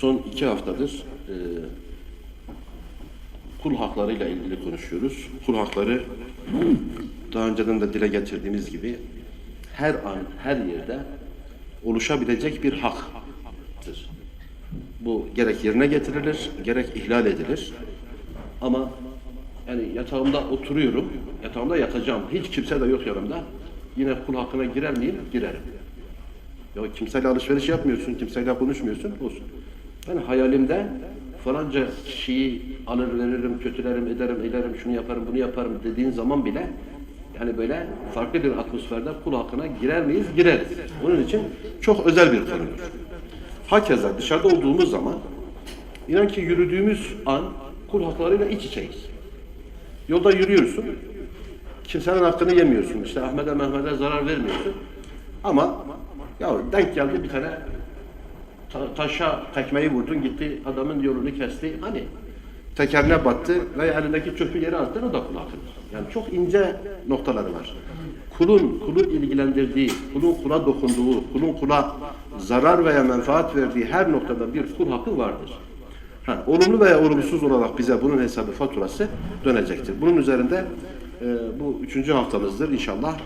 son iki haftadır e, kul haklarıyla ilgili konuşuyoruz. Kul hakları daha önceden de dile getirdiğimiz gibi her an, her yerde oluşabilecek bir haktır. Bu gerek yerine getirilir, gerek ihlal edilir. Ama yani yatağımda oturuyorum, yatağımda yatacağım. Hiç kimse de yok yanımda. Yine kul hakkına girer miyim? Girerim. Ya kimseyle alışveriş yapmıyorsun, kimseyle konuşmuyorsun, olsun. Ben hayalimde falanca kişiyi alır veririm, kötülerim, ederim, ederim, şunu yaparım, bunu yaparım dediğin zaman bile yani böyle farklı bir atmosferde kul hakkına girer miyiz? Gireriz. Onun için çok özel bir konudur. Hakeza dışarıda olduğumuz zaman inan ki yürüdüğümüz an kul haklarıyla iç içeyiz. Yolda yürüyorsun, kimsenin hakkını yemiyorsun. İşte Ahmet'e Mehmet'e zarar vermiyorsun. Ama ya denk geldi bir tane ta- taşa tekmeyi vurdun gitti adamın yolunu kesti. Hani tekerine battı ve elindeki çöpü yere attı o da kul hakkıdır. Yani çok ince noktaları var. Kulun, kulu ilgilendirdiği, kulun kula dokunduğu, kulun kula zarar veya menfaat verdiği her noktada bir kul hakkı vardır. Ha, olumlu veya olumsuz olarak bize bunun hesabı faturası dönecektir. Bunun üzerinde e, bu üçüncü haftamızdır inşallah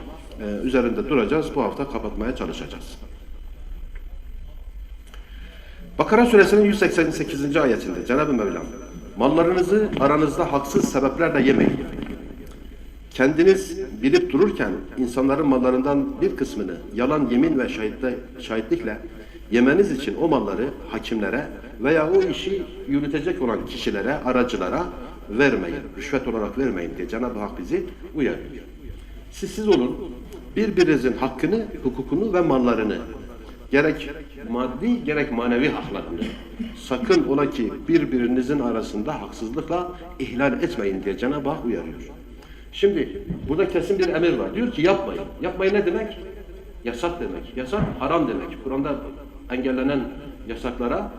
e, üzerinde duracağız. Bu hafta kapatmaya çalışacağız. Bakara suresinin 188. ayetinde Cenab-ı Mevlam mallarınızı aranızda haksız sebeplerle yemeyin. Kendiniz bilip dururken insanların mallarından bir kısmını yalan yemin ve şahitle, şahitlikle yemeniz için o malları hakimlere veya o işi yürütecek olan kişilere, aracılara vermeyin. Rüşvet olarak vermeyin diye Cenab-ı Hak bizi uyarıyor. Siz siz olun, birbirinizin hakkını, hukukunu ve mallarını gerek maddi gerek manevi haklarını sakın ola ki birbirinizin arasında haksızlıkla ihlal etmeyin diye Cenab-ı Hak uyarıyor. Şimdi burada kesin bir emir var. Diyor ki yapmayın. Yapmayın ne demek? Yasak demek. Yasak haram demek. Kur'an'da engellenen yasaklara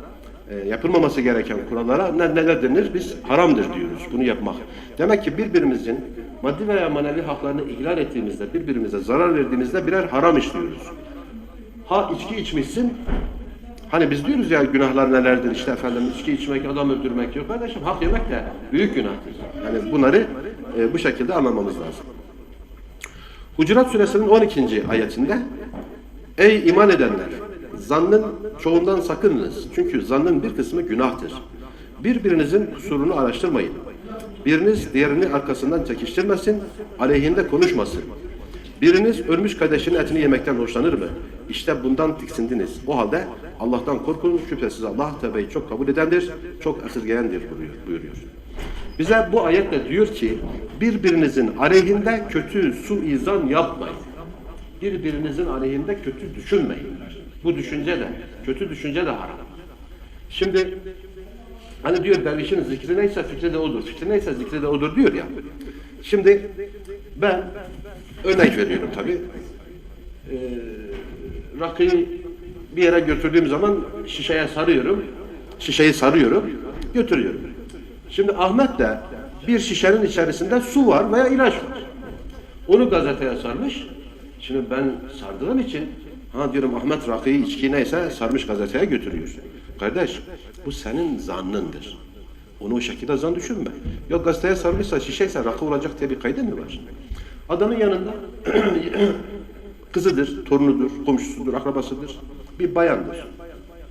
e, yapılmaması gereken kurallara ne, neler denir? Biz haramdır diyoruz bunu yapmak. Demek ki birbirimizin maddi veya manevi haklarını ihlal ettiğimizde, birbirimize zarar verdiğimizde birer haram işliyoruz. Ha içki içmişsin. Hani biz diyoruz ya günahlar nelerdir işte efendim içki içmek, adam öldürmek yok. Kardeşim hak yemek de büyük günahtır. Yani bunları e, bu şekilde anlamamız lazım. Hucurat suresinin 12. ayetinde Ey iman edenler! Zannın çoğundan sakınınız. Çünkü zannın bir kısmı günahtır. Birbirinizin kusurunu araştırmayın. Biriniz diğerini arkasından çekiştirmesin, aleyhinde konuşmasın. Biriniz ölmüş kardeşinin etini yemekten hoşlanır mı? İşte bundan tiksindiniz. O halde Allah'tan korkun. Şüphesiz Allah tövbeyi çok kabul edendir, çok esirgeyendir buyuruyor. buyuruyor. Bize bu ayetle diyor ki birbirinizin aleyhinde kötü suizan yapmayın. Birbirinizin aleyhinde kötü düşünmeyin. Bu düşünce de, kötü düşünce de haram. Şimdi hani diyor dervişin zikri neyse fikri de odur. Fikri neyse zikri de odur diyor ya. Şimdi ben örnek veriyorum tabii. Ee, rakıyı bir yere götürdüğüm zaman şişeye sarıyorum. Şişeyi sarıyorum, götürüyorum. Şimdi Ahmet de bir şişenin içerisinde su var veya ilaç var. Onu gazeteye sarmış. Şimdi ben sardığım için ha diyorum Ahmet rakıyı içki neyse sarmış gazeteye götürüyor. Kardeş bu senin zannındır. Onu o şekilde zan düşünme. Yok gazeteye sarmışsa şişeyse rakı olacak diye bir kaydı mı var? Adamın yanında kızıdır, torunudur, komşusudur, akrabasıdır. Bir bayandır.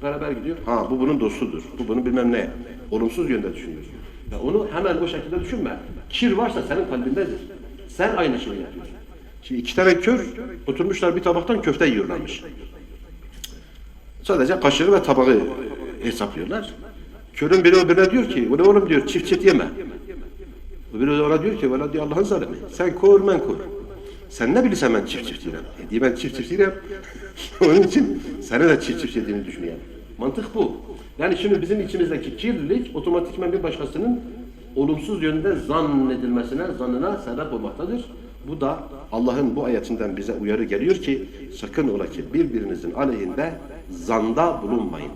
Beraber gidiyor. Ha bu bunun dostudur. Bu bunun bilmem ne. Olumsuz yönde düşünüyorsun. Ya onu hemen o şekilde düşünme. Kir varsa senin kalbindedir. Sen aynı şeyi yapıyorsun. Şimdi iki tane kör oturmuşlar bir tabaktan köfte yiyorlarmış. Sadece kaşığı ve tabağı hesaplıyorlar. Körün biri öbürüne diyor ki, "Ulan oğlum diyor çift çift yeme. Öbürü ona diyor ki, "Valla diyor Allah'ın zalimi. Sen kor ben kor. Sen ne bilirsen ben çift çift yiyeyim. E diye ben çift çift yiyeyim. Onun için seni de çift çift yediğini düşünüyorum. Mantık bu. Yani şimdi bizim içimizdeki kirlilik otomatikman bir başkasının olumsuz yönde zannedilmesine, zannına sebep olmaktadır. Bu da Allah'ın bu ayetinden bize uyarı geliyor ki sakın ola ki birbirinizin aleyhinde zanda bulunmayın.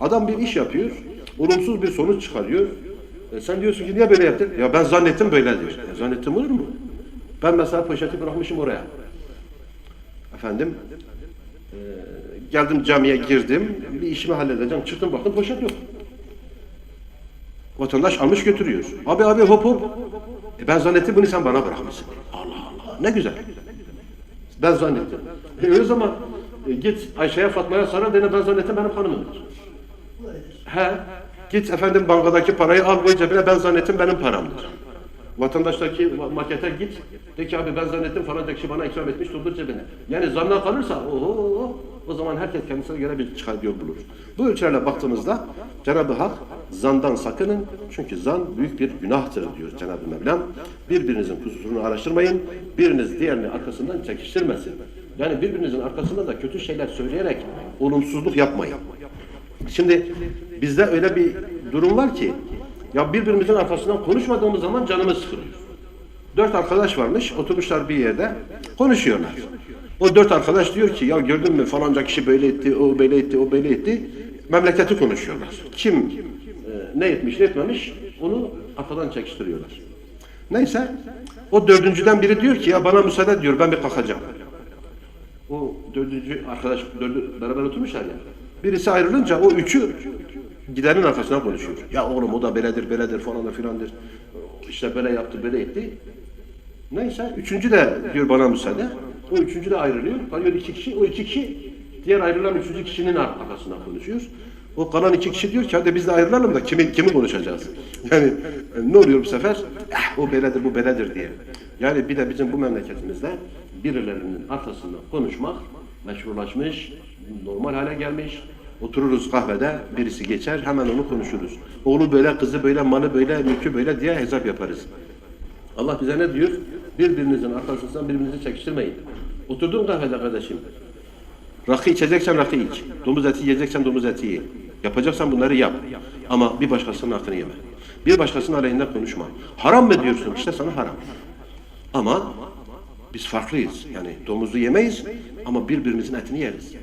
Adam bir iş yapıyor, olumsuz bir sonuç çıkarıyor. E sen diyorsun ki niye böyle yaptın? Ya ben zannettim böyledir. E zannettim olur mu? Ben mesela poşeti bırakmışım oraya. Efendim, e, geldim camiye girdim, bir işimi halledeceğim. Çıktım baktım poşet yok. Vatandaş almış götürüyor. Abi abi hop hop. E ben zannettim bunu sen bana bırakmışsın. Allah Allah ne güzel. Ben zannettim. E o zaman e, git Ayşe'ye Fatma'ya sonra dene ben zannettim benim hanımımdır. He. Git efendim bankadaki parayı al koy cebine ben zannettim benim paramdır. Vatandaştaki makete git. De ki abi ben zannettim falanca kişi bana ikram etmiş doldur cebine. Yani zanna kalırsa oho, o zaman herkes kendisine göre bir çıkar yol bulur. Bu ölçülerle baktığımızda Cenab-ı Hak zandan sakının. Çünkü zan büyük bir günahtır diyor Cenab-ı Mevlam. Birbirinizin kusurunu araştırmayın. Biriniz diğerini arkasından çekiştirmesin. Yani birbirinizin arkasında da kötü şeyler söyleyerek olumsuzluk yapmayın. Şimdi bizde öyle bir durum var ki ya birbirimizin arkasından konuşmadığımız zaman canımız sıkılıyor. Dört arkadaş varmış, oturmuşlar bir yerde, konuşuyorlar. O dört arkadaş diyor ki, ya gördün mü falanca kişi böyle etti, o böyle etti, o böyle etti. Memleketi konuşuyorlar. Kim e, ne etmiş, ne etmemiş, onu arkadan çekiştiriyorlar. Neyse, o dördüncüden biri diyor ki, ya bana müsaade diyor, ben bir kalkacağım. O dördüncü arkadaş, dördü, beraber oturmuşlar ya. Birisi ayrılınca o üçü gidenin arkasına konuşuyor. Ya oğlum o da beledir, beledir falan da filandır. İşte böyle yaptı, böyle etti. Neyse, üçüncü de diyor bana müsaade. O üçüncü de ayrılıyor. Kalıyor iki kişi. O iki kişi diğer ayrılan üçüncü kişinin arkasına konuşuyor. O kalan iki kişi diyor ki hadi biz de ayrılalım da kimi, kimi konuşacağız? Yani e, ne oluyor bu sefer? Eh, o beledir, bu beledir diye. Yani bir de bizim bu memleketimizde birilerinin arkasından konuşmak meşrulaşmış, normal hale gelmiş. Otururuz kahvede, birisi geçer, hemen onu konuşuruz. Oğlu böyle, kızı böyle, malı böyle, mülkü böyle diye hesap yaparız. Allah bize ne diyor? Birbirinizin arkasından birbirinizi çekiştirmeyin. Oturdun kahvede kardeşim. Rakı içeceksen rakı iç. Domuz eti yiyeceksen domuz eti ye. Yapacaksan bunları yap. Ama bir başkasının hakkını yeme. Bir başkasının aleyhinde konuşma. Haram mı diyorsun? İşte sana haram. Ama biz farklıyız. Yani domuzu yemeyiz ama birbirimizin etini yeriz.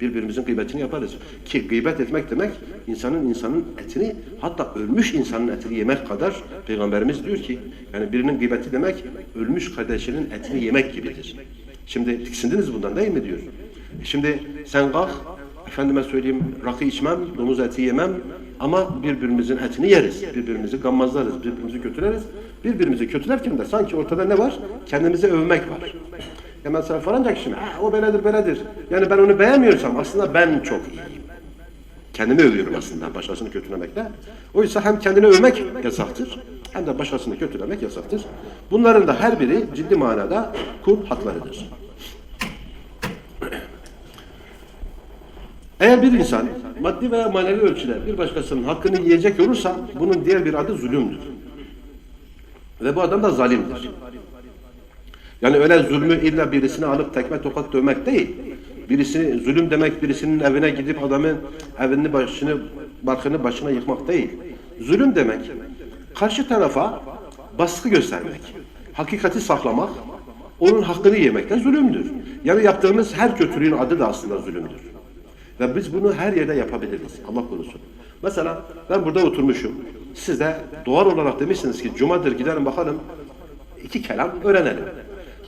Birbirimizin gıybetini yaparız. Ki gıybet etmek demek insanın insanın etini hatta ölmüş insanın etini yemek kadar Peygamberimiz diyor ki yani birinin gıybeti demek ölmüş kardeşinin etini yemek gibidir. Şimdi tiksindiniz bundan değil mi diyor. Şimdi sen kalk efendime söyleyeyim rakı içmem, domuz eti yemem ama birbirimizin etini yeriz. Birbirimizi gammazlarız, birbirimizi kötüleriz. Birbirimizi kötülerken de sanki ortada ne var? Kendimizi övmek var. Ya mesela falanca kişi mi? Ha, o beledir beledir. Yani ben onu beğenmiyorsam aslında ben çok iyiyim. Kendimi övüyorum aslında başkasını kötülemekle. Oysa hem kendini övmek yasaktır hem de başkasını kötülemek yasaktır. Bunların da her biri ciddi manada kul haklarıdır. Eğer bir insan maddi veya manevi ölçüde bir başkasının hakkını yiyecek olursa bunun diğer bir adı zulümdür. Ve bu adam da zalimdir. Yani öyle zulmü illa birisini alıp tekme tokat dövmek değil. Birisi zulüm demek birisinin evine gidip adamın evini başını barkını başına yıkmak değil. Zulüm demek karşı tarafa baskı göstermek, hakikati saklamak, onun hakkını yemek de zulümdür. Yani yaptığımız her kötülüğün adı da aslında zulümdür. Ve biz bunu her yerde yapabiliriz. Allah korusun. Mesela ben burada oturmuşum. Siz de doğal olarak demişsiniz ki cumadır gidelim bakalım iki kelam öğrenelim.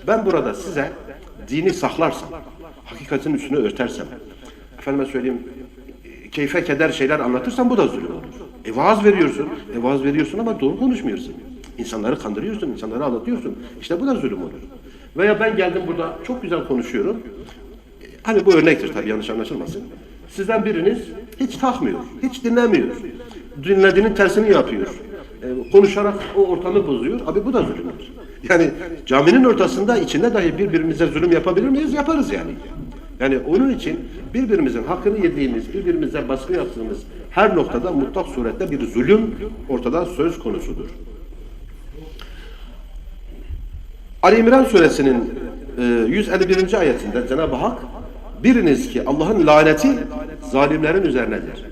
Ben burada size dini saklarsam, hakikatin üstünü örtersem, efendime söyleyeyim, keyfe keder şeyler anlatırsam bu da zulüm olur. E vaaz veriyorsun, e vaaz veriyorsun ama doğru konuşmuyorsun. İnsanları kandırıyorsun, insanları aldatıyorsun. İşte bu da zulüm olur. Veya ben geldim burada çok güzel konuşuyorum. Hani bu örnektir tabii yanlış anlaşılmasın. Sizden biriniz hiç takmıyor, hiç dinlemiyor. Dinlediğinin tersini yapıyor. E, konuşarak o ortamı bozuyor. Abi bu da zulümdür. Yani caminin ortasında içinde dahi birbirimize zulüm yapabilir miyiz? Yaparız yani. Yani onun için birbirimizin hakkını yediğimiz, birbirimize baskı yaptığımız her noktada mutlak surette bir zulüm ortada söz konusudur. Ali İmran suresinin e, 151. ayetinde Cenab-ı Hak biriniz ki Allah'ın laneti zalimlerin üzerinedir.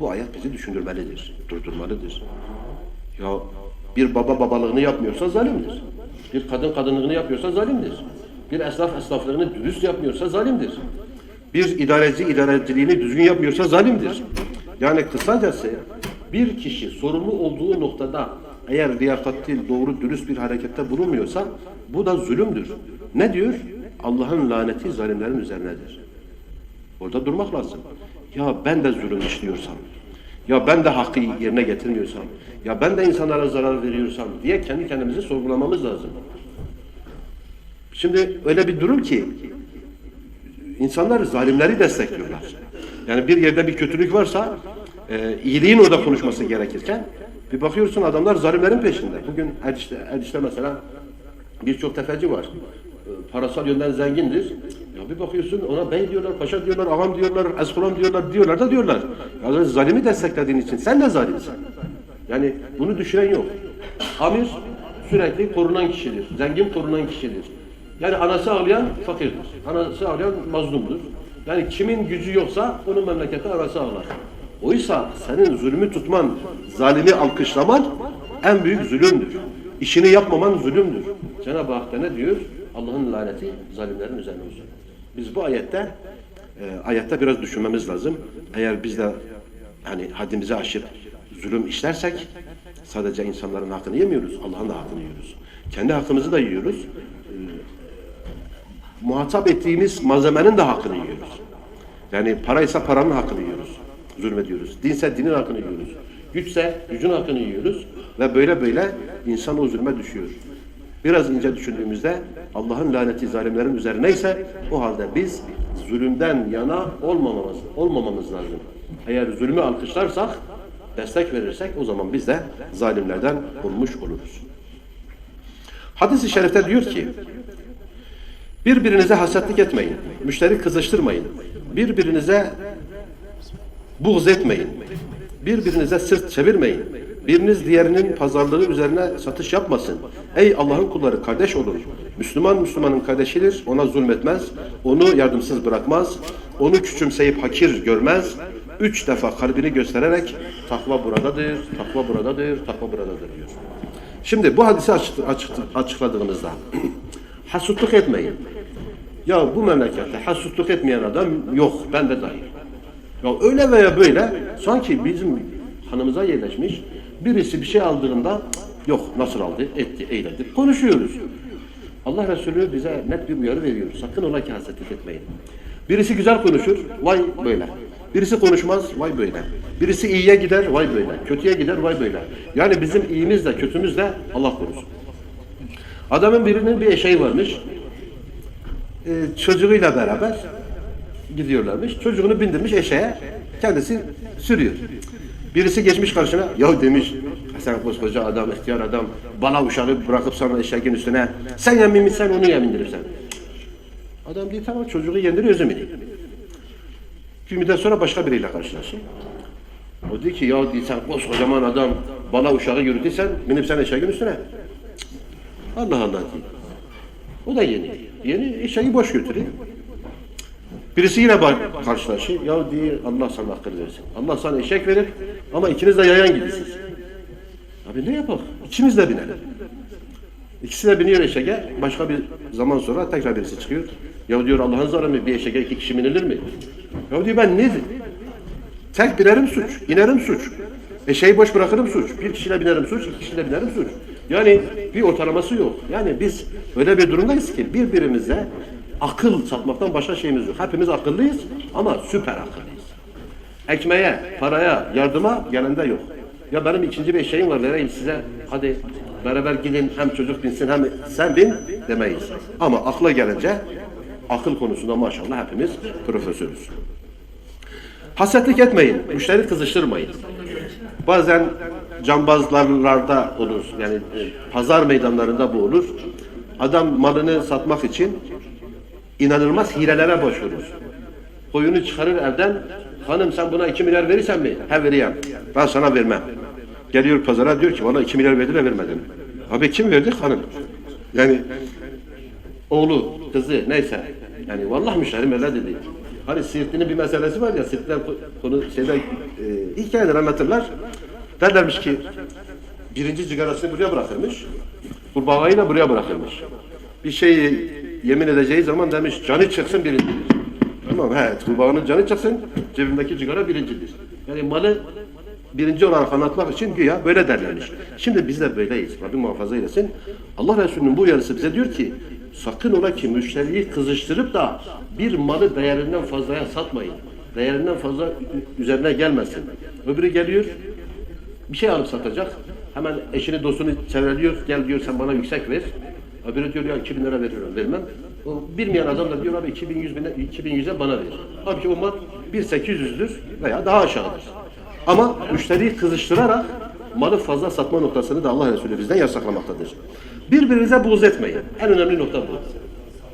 Bu ayet bizi düşündürmelidir, durdurmalıdır. Ya bir baba babalığını yapmıyorsa zalimdir. Bir kadın kadınlığını yapıyorsa zalimdir. Bir esnaf esnaflığını dürüst yapmıyorsa zalimdir. Bir idareci idareciliğini düzgün yapmıyorsa zalimdir. Yani kısacası bir kişi sorumlu olduğu noktada eğer liyakatli, doğru, dürüst bir harekette bulunmuyorsa bu da zulümdür. Ne diyor? Allah'ın laneti zalimlerin üzerinedir. Orada durmak lazım. Ya ben de zulüm işliyorsam, ya ben de hakkı yerine getirmiyorsam, ya ben de insanlara zarar veriyorsam diye kendi kendimizi sorgulamamız lazım. Şimdi öyle bir durum ki insanlar zalimleri destekliyorlar. Yani bir yerde bir kötülük varsa e, iyiliğin orada konuşması gerekirken bir bakıyorsun adamlar zalimlerin peşinde. Bugün Erişte, Erişte mesela birçok tefeci var. E, parasal yönden zengindir. Ya bir bakıyorsun ona bey diyorlar, paşa diyorlar, ağam diyorlar, eskulam diyorlar, diyorlar da diyorlar. Ya zalimi desteklediğin için sen de zalimsin. Yani bunu düşünen yok. Amir sürekli korunan kişidir. Zengin korunan kişidir. Yani anası ağlayan fakirdir. Anası ağlayan mazlumdur. Yani kimin gücü yoksa onun memlekette anası ağlar. Oysa senin zulmü tutman, zalimi alkışlaman en büyük zulümdür. İşini yapmaman zulümdür. Cenab-ı Hak da ne diyor? Allah'ın laneti zalimlerin üzerine olsun. Biz bu ayette e, ayette biraz düşünmemiz lazım. Eğer biz de hani haddimizi aşıp zulüm işlersek sadece insanların hakkını yemiyoruz, Allah'ın da hakkını yiyoruz. Kendi hakkımızı da yiyoruz. Ee, muhatap ettiğimiz malzemenin de hakkını yiyoruz. Yani paraysa paranın hakkını yiyoruz. Zulmediyoruz. Dinse dinin hakkını yiyoruz. Güçse gücün hakkını yiyoruz. Ve böyle böyle insan o zulme düşüyor. Biraz ince düşündüğümüzde Allah'ın laneti zalimlerin üzerineyse o halde biz zulümden yana olmamamız, olmamamız lazım. Eğer zulmü alkışlarsak, destek verirsek o zaman biz de zalimlerden olmuş oluruz. Hadis-i şerifte diyor ki birbirinize hasetlik etmeyin, müşteri kızıştırmayın, birbirinize buğz etmeyin, birbirinize sırt çevirmeyin, biriniz diğerinin pazarlığı üzerine satış yapmasın. Ey Allah'ın kulları kardeş olun. Müslüman Müslümanın kardeşidir, ona zulmetmez, onu yardımsız bırakmaz, onu küçümseyip hakir görmez, üç defa kalbini göstererek takva buradadır, takva buradadır, takva buradadır diyor. Şimdi bu hadisi açık, açık, açıkladığımızda hasutluk etmeyin. Ya bu memlekette hasutluk etmeyen adam yok, ben de dahil. Ya öyle veya böyle sanki bizim hanımıza yerleşmiş birisi bir şey aldığında yok nasıl aldı, etti, eyledi. Konuşuyoruz. Allah Resulü bize net bir uyarı veriyor. Sakın ola ki etmeyin. Birisi güzel konuşur, vay böyle. Birisi konuşmaz, vay böyle. Birisi iyiye gider, vay böyle. Kötüye gider, vay böyle. Yani bizim iyimiz de kötümüz de Allah korusun. Adamın birinin bir eşeği varmış. Ee, çocuğuyla beraber gidiyorlarmış. Çocuğunu bindirmiş eşeğe. Kendisi sürüyor. Birisi geçmiş karşına. Ya demiş sen koskoca adam, ihtiyar adam bana uşağı bırakıp sana eşeğin üstüne sen yemin mi sen onu yemindirirsen. Adam diyor tamam çocuğu yendiriyor özüm edeyim. Bir müddet sonra başka biriyle karşılaşıyor. O diyor ki ya diyor, sen koskocaman adam bana uşağı yürütürsen binip sen eşeğin üstüne. Allah Allah diyor. O da yeni. Yeni eşeği boş götürüyor. Birisi yine karşılaşıyor. Ya diye Allah sana akıl versin. Allah sana eşek verir ama ikiniz de yayan gidiyorsunuz. Abi ne yapalım? İkimiz de binelim. İkisi de biniyor eşeğe. Başka bir zaman sonra tekrar birisi çıkıyor. Ya diyor Allah'ın zararı bir eşeğe iki kişi binilir mi? Ya diyor ben ne? Tek binerim suç, inerim suç. Eşeği boş bırakırım suç. Bir kişiyle binerim suç, iki kişiyle binerim suç. Yani bir ortalaması yok. Yani biz öyle bir durumdayız ki birbirimize akıl satmaktan başka şeyimiz yok. Hepimiz akıllıyız ama süper akıllıyız. Ekmeğe, paraya, yardıma gelende yok. Ya benim ikinci bir eşeğim var vereyim size. Hadi beraber gidin hem çocuk binsin hem sen bin demeyiz. Ama akla gelince akıl konusunda maşallah hepimiz profesörüz. Hasetlik etmeyin, müşteri kızıştırmayın. Bazen cambazlarlarda olur, yani e, pazar meydanlarında bu olur. Adam malını satmak için inanılmaz hilelere başvurur. Koyunu çıkarır evden, hanım sen buna iki milyar verirsen mi? He vereyim. Ben sana vermem. Geliyor pazara diyor ki bana iki milyar verdi de vermedin. Abi kim verdi? Hanım. Yani oğlu, kızı neyse. Yani vallahi müşterim öyle dedi. Hani Siirtli'nin bir meselesi var ya, Siirtliler konu şeyde e, hikayeler anlatırlar. Derlermiş ki birinci cigarasını buraya bırakırmış. Kurbağayı da buraya bırakırmış. Bir şey yemin edeceği zaman demiş canı çıksın birincidir. Tamam evet kurbağanın canı çıksın cebimdeki cigara birincidir. Yani malı birinci olarak anlatmak için güya böyle derlermiş. Şimdi biz de böyleyiz. Rabbim muhafaza eylesin. Allah Resulü'nün bu uyarısı bize diyor ki sakın ola ki müşteriyi kızıştırıp da bir malı değerinden fazlaya satmayın. Değerinden fazla üzerine gelmesin. Öbürü geliyor, bir şey alıp satacak. Hemen eşini dostunu çevreliyor. Gel diyor sen bana yüksek ver. Öbürü diyor ya 2000 lira veriyorum vermem. O bilmeyen adam da diyor abi 2100 bine, 2100'e bana ver. Halbuki o mal 1800'dür veya daha aşağıdır. Ama müşteriyi kızıştırarak malı fazla satma noktasını da Allah Resulü bizden yasaklamaktadır. Birbirinize buğz etmeyin. En önemli nokta bu.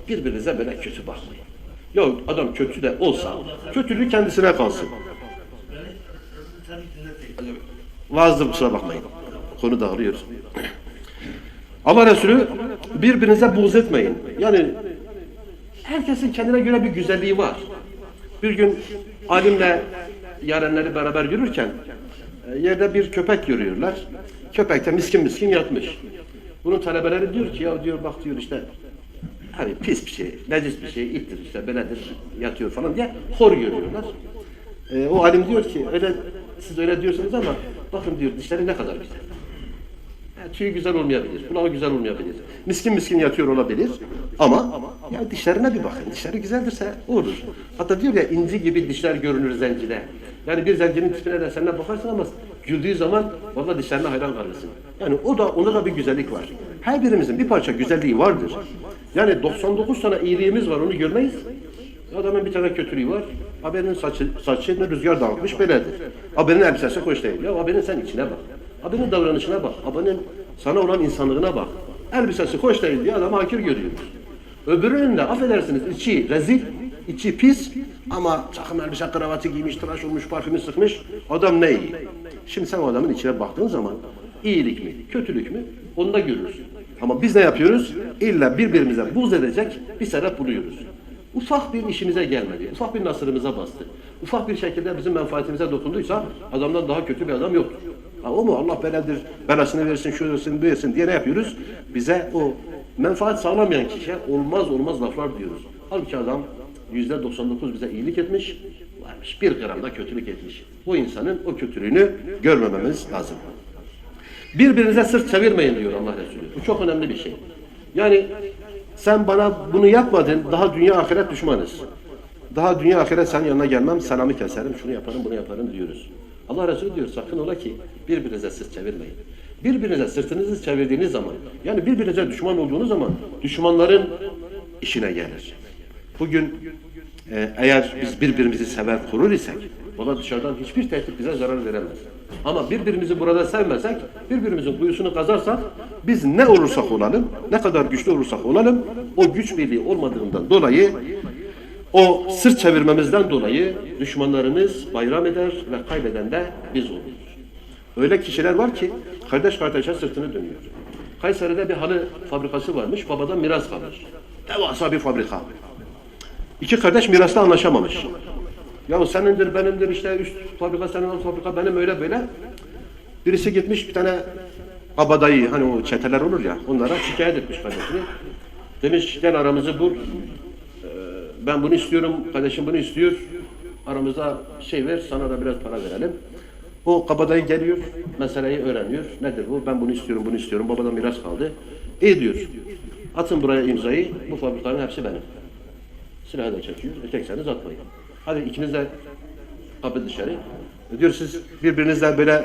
Birbirinize böyle kötü bakmayın. Ya adam kötü de olsa kötülüğü kendisine kalsın. Vaazdı kusura bakmayın. Konu dağılıyor. Allah Resulü birbirinize buğz etmeyin. Yani herkesin kendine göre bir güzelliği var. Bir gün alimle yarenleri beraber yürürken e, yerde bir köpek görüyorlar. Köpek de miskin miskin yatmış. Bunun talebeleri diyor ki ya diyor bak diyor işte hani pis bir şey, necis bir şey, ittir işte böyledir, yatıyor falan diye hor görüyorlar. E, o alim diyor ki öyle siz öyle diyorsunuz ama bakın diyor dişleri ne kadar güzel. Tüyü güzel olmayabilir, kulağı güzel olmayabilir. Miskin miskin yatıyor olabilir ama ya dişlerine bir bakın. Dişleri güzeldirse olur. Hatta diyor ya inci gibi dişler görünür zencide. Yani bir zencinin tipine de sen bakarsın ama güldüğü zaman valla dişlerine hayran kalırsın. Yani o da onda da bir güzellik var. Her birimizin bir parça güzelliği vardır. Yani 99 tane iyiliğimiz var onu görmeyiz. Adamın bir tane kötülüğü var. Haberin saçı, saçını rüzgar dağıtmış böyledir. Haberin elbisesi hoş değil. Ya haberin sen içine bak. Haberin davranışına bak. Haberin sana olan insanlığına bak. Elbisesi hoş değil diye adamı hakir görüyoruz. Öbürünün de affedersiniz içi rezil, içi pis ama takım elbise kravatı giymiş, tıraş olmuş, parfümü sıkmış. Adam ne iyi. Şimdi sen o adamın içine baktığın zaman iyilik mi, kötülük mü onu da görürsün. Ama biz ne yapıyoruz? İlla birbirimize buz edecek bir sebep buluyoruz. Ufak bir işimize gelmedi. Ufak bir nasırımıza bastı. Ufak bir şekilde bizim menfaatimize dokunduysa adamdan daha kötü bir adam yoktur. Ha, o mu? Allah beladır, belasını versin, şu versin, bu versin diye ne yapıyoruz? Bize o menfaat sağlamayan kişiye olmaz olmaz laflar diyoruz. Halbuki adam yüzde 99 bize iyilik etmiş, varmış bir gram da kötülük etmiş. O insanın o kötülüğünü görmememiz lazım. Birbirinize sırt çevirmeyin diyor Allah Resulü. Bu çok önemli bir şey. Yani sen bana bunu yapmadın, daha dünya ahiret düşmanız. Daha dünya ahiret senin yanına gelmem, selamı keserim, şunu yaparım, bunu yaparım diyoruz. Allah Resulü diyor sakın ola ki birbirinize sırt çevirmeyin. Birbirinize sırtınızı çevirdiğiniz zaman, yani birbirinize düşman olduğunuz zaman düşmanların işine gelir. Bugün e, eğer biz birbirimizi sever, korur isek, valla dışarıdan hiçbir tehdit bize zarar veremez. Ama birbirimizi burada sevmesek, birbirimizin kuyusunu kazarsak, biz ne olursak olalım, ne kadar güçlü olursak olalım, o güç birliği olmadığından dolayı, o sırt çevirmemizden dolayı düşmanlarımız bayram eder ve kaybeden de biz oluruz. Öyle kişiler var ki, kardeş kardeşe sırtını dönüyor. Kayseri'de bir halı fabrikası varmış, babadan miras kalmış. Devasa bir fabrika. İki kardeş mirasta anlaşamamış. Ya senindir, benimdir işte üst fabrika senin alt fabrika benim öyle böyle. Birisi gitmiş bir tane kabadayı hani o çeteler olur ya onlara şikayet etmiş kardeşini. Demiş gel aramızı bul. Ben bunu istiyorum, kardeşim bunu istiyor. Aramıza şey ver, sana da biraz para verelim. O kabadayı geliyor, meseleyi öğreniyor. Nedir bu? Ben bunu istiyorum, bunu istiyorum. Babadan miras kaldı. İyi diyor. Atın buraya imzayı. Bu fabrikaların hepsi benim. Silahı da çekiyor. Ötekseniz atmayın. Hadi ikiniz de kapı dışarı. E Diyor siz birbirinizle böyle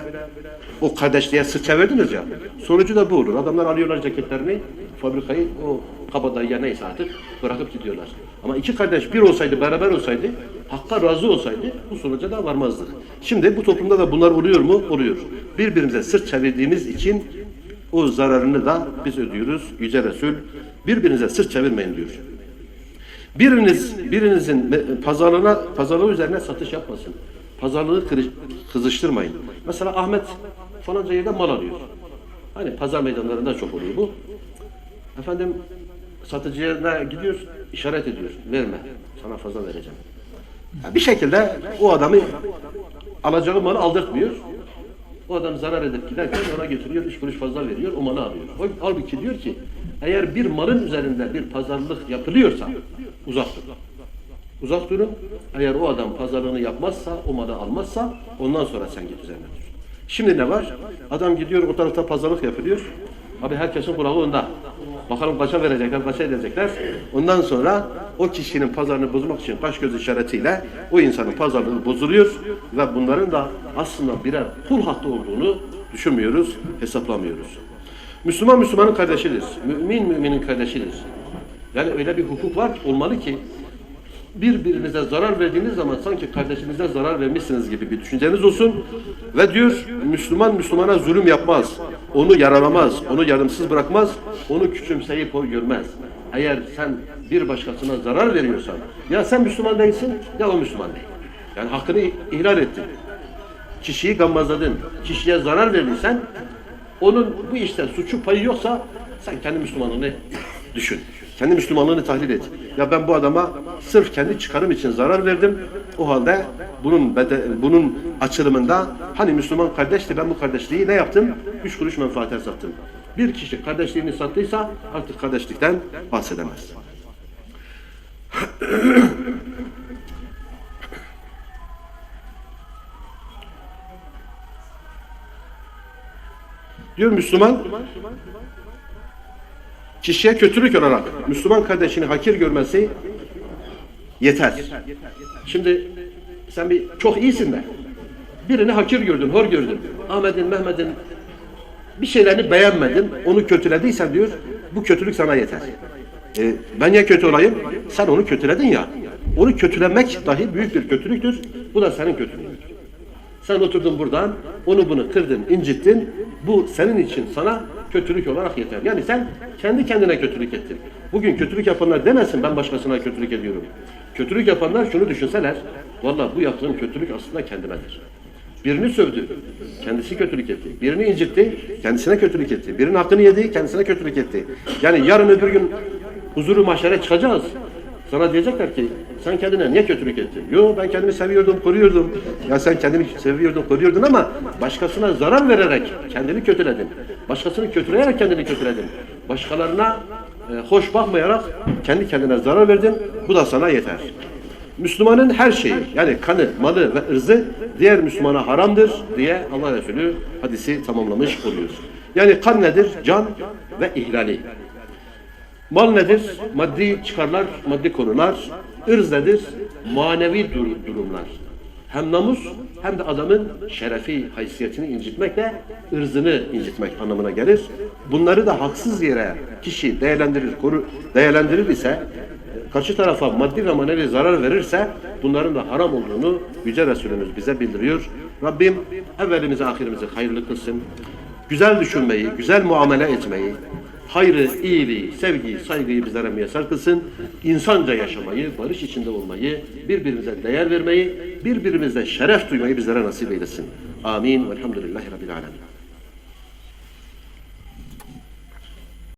o kardeşliğe sırt çevirdiniz ya. Sonucu da bu olur. Adamlar alıyorlar ceketlerini, fabrikayı o kabadayıya neyse artık bırakıp gidiyorlar. Ama iki kardeş bir olsaydı, beraber olsaydı, hakka razı olsaydı bu sonuca da varmazdık. Şimdi bu toplumda da bunlar oluyor mu? Oluyor. Birbirimize sırt çevirdiğimiz için o zararını da biz ödüyoruz. Yüce Resul birbirinize sırt çevirmeyin diyor. Biriniz birinizin pazarlığına pazarlığı üzerine satış yapmasın. Pazarlığı kızıştırmayın. Mesela Ahmet falanca yerde mal alıyor. Hani pazar meydanlarında çok oluyor bu. Efendim satıcıya gidiyor, işaret ediyor. Verme. Sana fazla vereceğim. Ya bir şekilde o adamı alacağı malı aldırtmıyor. O adam zarar edip giderken ona götürüyor, üç kuruş fazla veriyor, o malı alıyor. Halbuki diyor ki, eğer bir malın üzerinde bir pazarlık yapılıyorsa, uzak durun. Uzak durun. Eğer o adam pazarlığını yapmazsa, o malı almazsa, ondan sonra sen git üzerine dur. Şimdi ne var? Adam gidiyor, o tarafta pazarlık yapılıyor. Abi herkesin kulağı onda. Bakalım kaça verecekler, kaça edecekler. Ondan sonra o kişinin pazarını bozmak için kaş göz işaretiyle o insanın pazarlığı bozuluyor ve bunların da aslında birer kul hakkı olduğunu düşünmüyoruz, hesaplamıyoruz. Müslüman Müslümanın kardeşidir. Mümin müminin kardeşidir. Yani öyle bir hukuk var olmalı ki birbirinize zarar verdiğiniz zaman sanki kardeşinize zarar vermişsiniz gibi bir düşünceniz olsun. Ve diyor Müslüman Müslümana zulüm yapmaz. Onu yaralamaz, onu yarımsız bırakmaz, onu küçümseyip o görmez. Eğer sen bir başkasına zarar veriyorsan ya sen Müslüman değilsin ya o Müslüman değil. Yani hakkını ihlal ettin. Kişiyi gammazladın, kişiye zarar verdiysen onun bu işte suçu payı yoksa sen kendi Müslümanlığını düşün. Kendi Müslümanlığını tahlil et. Ya ben bu adama sırf kendi çıkarım için zarar verdim. O halde bunun bede, bunun açılımında hani Müslüman kardeşti ben bu kardeşliği ne yaptım? Üç kuruş menfaate sattım. Bir kişi kardeşliğini sattıysa artık kardeşlikten bahsedemez. Diyor Müslüman kişiye kötülük olarak Müslüman kardeşini hakir görmesi yeter. Şimdi sen bir çok iyisin de birini hakir gördün, hor gördün. Ahmet'in, Mehmet'in bir şeylerini beğenmedin, onu kötülediysen diyor, bu kötülük sana yeter. E, ben ya kötü olayım, sen onu kötüledin ya. Onu kötülemek dahi büyük bir kötülüktür. Bu da senin kötülüğündür. Sen oturdun buradan, onu bunu kırdın, incittin. Bu senin için sana kötülük olarak yeter. Yani sen kendi kendine kötülük ettin. Bugün kötülük yapanlar demesin ben başkasına kötülük ediyorum. Kötülük yapanlar şunu düşünseler, valla bu yaptığım kötülük aslında kendimedir. Birini sövdü, kendisi kötülük etti. Birini incitti, kendisine kötülük etti. Birinin hakkını yedi, kendisine kötülük etti. Yani yarın öbür gün huzuru mahşere çıkacağız. Sana diyecekler ki sen kendine niye kötülük ettin? Yo ben kendimi seviyordum, koruyordum. Ya sen kendini seviyordun, koruyordun ama başkasına zarar vererek kendini kötüledin. Başkasını kötüleyerek kendini kötüledin. Başkalarına e, hoş bakmayarak kendi kendine zarar verdin. Bu da sana yeter. Müslümanın her şeyi yani kanı, malı ve ırzı diğer Müslümana haramdır diye Allah Resulü hadisi tamamlamış oluyor. Yani kan nedir? Can ve ihlali. Mal nedir? Maddi çıkarlar, maddi konular. Irz nedir? Manevi dur- durumlar. Hem namus hem de adamın şerefi, haysiyetini incitmekle ırzını incitmek anlamına gelir. Bunları da haksız yere kişi değerlendirir, koru, değerlendirir ise karşı tarafa maddi ve manevi zarar verirse bunların da haram olduğunu Yüce Resulümüz bize bildiriyor. Rabbim evvelimizi ahirimizi hayırlı kılsın. Güzel düşünmeyi, güzel muamele etmeyi, hayrı, iyiliği, sevgiyi, saygıyı bizlere müyesser kılsın. İnsanca yaşamayı, barış içinde olmayı, birbirimize değer vermeyi, birbirimizle şeref duymayı bizlere nasip eylesin. Amin. Velhamdülillahi Rabbil Alemin.